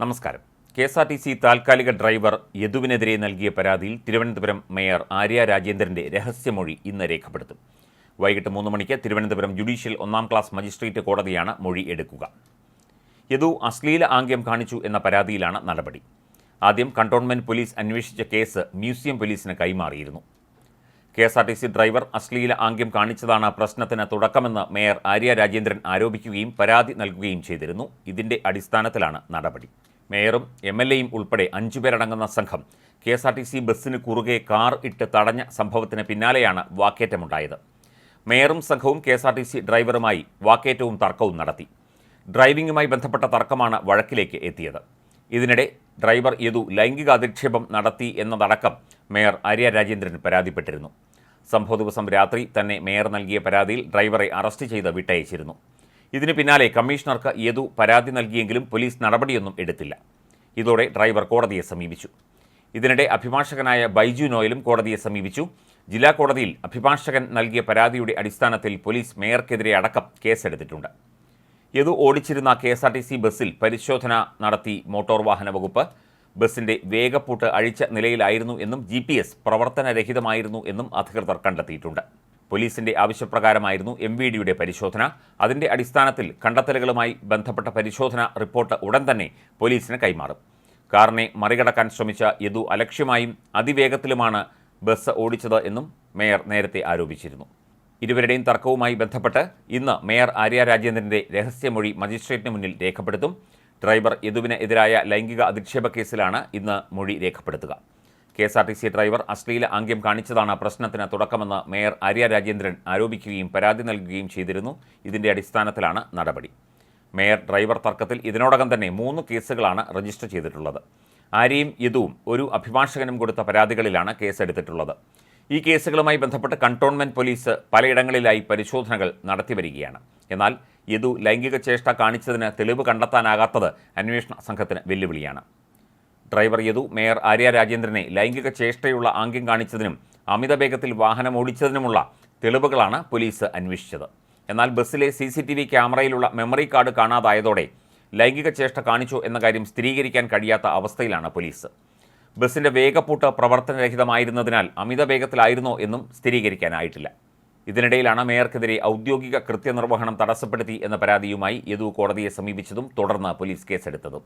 നമസ്കാരം. K S R T C താൽക്കാലിക driver യദുവിനെതിരെ നൽകിയ പരാതിയിൽ തിരുവനന്തപുരം മേയർ ആര്യ രാജേന്ദ്രന്റെ രഹസ്യമൊഴി ഇന്ന് രേഖപ്പെടുത്തും. വൈകിട്ട് മൂന്ന് മണിക്ക് തിരുവനന്തപുരം ജുഡീഷ്യൽ ഒന്നാം ക്ലാസ് മജിസ്ട്രേറ്റ് കോടതിയാണ് മൊഴി എടുക്കുക. യദു അശ്ലീല ആംഗ്യം കാണിച്ചു എന്ന പരാതിയിലാണ് നടപടി. ആദ്യം കണ്ടോൺമെന്റ് പോലീസ് അന്വേഷിച്ച കേസ് മ്യൂസിയം പോലീസിന് കൈമാറിയിരുന്നു. K S R T C driver അശ്ലീല ആംഗ്യം കാണിച്ചതാണ് പ്രശ്നത്തിന് തുടക്കമെന്ന് മേയർ ആര്യ രാജേന്ദ്രൻ ആരോപിക്കുകയും പരാതി നൽകുകയും ചെയ്തിരുന്നു. ഇതിന്റെ അടിസ്ഥാനത്തിലാണ് നടപടി. മേയറും എം എൽ എയും ഉൾപ്പെടെ അഞ്ചുപേരടങ്ങുന്ന സംഘം K S R T C ബസ്സിന് കുറുകെ കാർ ഇട്ട് തടഞ്ഞ സംഭവത്തിന് പിന്നാലെയാണ് വാക്കേറ്റമുണ്ടായത്. മേയറും സംഘവും K S R T C ഡ്രൈവറുമായി വാക്കേറ്റവും തർക്കവും നടത്തി. ഡ്രൈവിംഗുമായി ബന്ധപ്പെട്ട തർക്കമാണ് വഴക്കിലേക്ക് എത്തിയത്. ഇതിനിടെ ഡ്രൈവർ യദു ലൈംഗിക അധിക്ഷേപം നടത്തി എന്നതടക്കം മേയർ ആര്യ രാജേന്ദ്രൻ പരാതിപ്പെട്ടിരുന്നു. സംഭവ ദിവസം രാത്രി തന്നെ മേയർ നൽകിയ പരാതിയിൽ ഡ്രൈവറെ അറസ്റ്റ് ചെയ്ത് വിട്ടയച്ചിരുന്നു. ഇതിന് പിന്നാലെ കമ്മീഷണർക്ക് യദു പരാതി നൽകിയെങ്കിലും പോലീസ് നടപടിയൊന്നും എടുത്തില്ല. ഇതോടെ ഡ്രൈവർ കോടതിയെ സമീപിച്ചു. ഇതിനിടെ അഭിഭാഷകനായ ബൈജു നോയലും കോടതിയെ സമീപിച്ചു. ജില്ലാ കോടതിയിൽ അഭിഭാഷകൻ നൽകിയ പരാതിയുടെ അടിസ്ഥാനത്തിൽ പോലീസ് മേയർക്കെതിരെ അടക്കം കേസെടുത്തിട്ടുണ്ട്. യദു ഓടിച്ചിരുന്ന K S R T C ബസ്സിൽ പരിശോധന നടത്തി മോട്ടോർ വാഹന വകുപ്പ് ബസ്സിന്റെ വേഗപ്പൂട്ട് അഴിച്ച നിലയിലായിരുന്നു എന്നും ജി പി എസ് പ്രവർത്തനരഹിതമായിരുന്നു എന്നും അധികൃതർ കണ്ടെത്തിയിട്ടുണ്ട്. പോലീസിന്റെ ആവശ്യപ്രകാരമായിരുന്നു എം വി ഡിയുടെ പരിശോധന. അതിന്റെ അടിസ്ഥാനത്തിൽ കണ്ടെത്തലുകളുമായി ബന്ധപ്പെട്ട പരിശോധന റിപ്പോർട്ട് ഉടൻ തന്നെ പോലീസിന് കൈമാറും. കാറിനെ മറികടക്കാൻ ശ്രമിച്ച യദു അലക്ഷ്യമായും അതിവേഗത്തിലുമാണ് ബസ് ഓടിച്ചത് എന്നും മേയർ നേരത്തെ ആരോപിച്ചിരുന്നു. ഇരുവരുടെയും തർക്കവുമായി ബന്ധപ്പെട്ട് ഇന്ന് മേയർ ആര്യ രാജേന്ദ്രന്റെ രഹസ്യമൊഴി മജിസ്ട്രേറ്റിന് മുന്നിൽ രേഖപ്പെടുത്തും. ഡ്രൈവർ യദുവിന് എതിരായ ലൈംഗിക അധിക്ഷേപ കേസിലാണ് ഇന്ന് മൊഴി രേഖപ്പെടുത്തുക. K S R T C driver അശ്ലീല ആംഗ്യം കാണിച്ചതാണ് പ്രശ്നത്തിന് തുടക്കമെന്ന് മേയർ ആര്യ രാജേന്ദ്രൻ ആരോപിക്കുകയും പരാതി നൽകുകയും ചെയ്തിരുന്നു. ഇതിന്റെ അടിസ്ഥാനത്തിലാണ് നടപടി. മേയർ ഡ്രൈവർ തർക്കത്തിൽ ഇതിനോടകം തന്നെ മൂന്ന് കേസുകളാണ് രജിസ്റ്റർ ചെയ്തിട്ടുള്ളത്. ആര്യയും യദുവും ഒരു അഭിഭാഷകനും കൊടുത്ത പരാതികളിലാണ് കേസെടുത്തിട്ടുള്ളത്. ഈ കേസുകളുമായി ബന്ധപ്പെട്ട് കണ്ടോൺമെന്റ് പോലീസ് പലയിടങ്ങളിലായി പരിശോധനകൾ നടത്തിവരികയാണ് എന്നാൽ യദു ലൈംഗിക ചേഷ്ട കാണിച്ചതിന് തെളിവ് കണ്ടെത്താനാകാത്തത് അന്വേഷണ സംഘത്തിന് വെല്ലുവിളിയാണ്. ഡ്രൈവർ യദു മേയർ ആര്യ രാജേന്ദ്രനെ ലൈംഗിക ചേഷ്ടയുള്ള ആംഗ്യം കാണിച്ചതിനും അമിത വേഗത്തിൽ വാഹനം ഓടിച്ചതിനുമുള്ള തെളിവുകളാണ് പോലീസ് അന്വേഷിച്ചത്. എന്നാൽ ബസ്സിലെ സി സി ടി വി ക്യാമറയിലുള്ള മെമ്മറി കാർഡ് കാണാതായതോടെ ലൈംഗിക ചേഷ്ട കാണിച്ചു എന്ന കാര്യം സ്ഥിരീകരിക്കാൻ കഴിയാത്ത അവസ്ഥയിലാണ് പോലീസ്. ബസ്സിന്റെ വേഗപ്പൂട്ട് പ്രവർത്തനരഹിതമായിരുന്നതിനാൽ അമിത വേഗത്തിലായിരുന്നോ എന്നും സ്ഥിരീകരിക്കാനായിട്ടില്ല. ഇതിനിടയിലാണ് മേയർക്കെതിരെ ഔദ്യോഗിക കൃത്യനിർവഹണം തടസ്സപ്പെടുത്തി എന്ന പരാതിയുമായി യദു കോടതിയെ സമീപിച്ചതും തുടർന്ന് പോലീസ് കേസെടുത്തതും.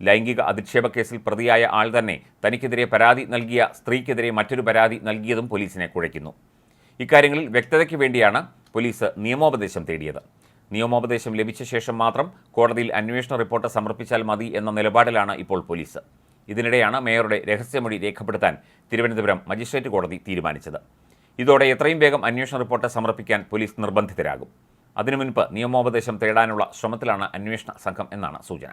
ലൈംഗിക അധിക്ഷേപ കേസിൽ പ്രതിയായ ആൾ തന്നെ തനിക്കെതിരെ പരാതി നൽകിയ സ്ത്രീക്കെതിരെ മറ്റൊരു പരാതി നൽകിയതും പോലീസിനെ കുഴയ്ക്കുന്നു. ഇക്കാര്യങ്ങളിൽ വ്യക്തതയ്ക്ക് വേണ്ടിയാണ് പോലീസ് നിയമോപദേശം തേടിയത്. നിയമോപദേശം ലഭിച്ച ശേഷം മാത്രം കോടതിയിൽ അന്വേഷണ റിപ്പോർട്ട് സമർപ്പിച്ചാൽ മതി എന്ന നിലപാടിലാണ് ഇപ്പോൾ പോലീസ്. ഇതിനിടെയാണ് മേയറുടെ രഹസ്യമൊഴി രേഖപ്പെടുത്താൻ തിരുവനന്തപുരം മജിസ്ട്രേറ്റ് കോടതി തീരുമാനിച്ചത്. ഇതോടെ എത്രയും വേഗം അന്വേഷണ റിപ്പോർട്ട് സമർപ്പിക്കാൻ പോലീസ് നിർബന്ധിതരാകും. അതിനു മുൻപ് നിയമോപദേശം തേടാനുള്ള ശ്രമത്തിലാണ് അന്വേഷണ സംഘം എന്നാണ് സൂചന.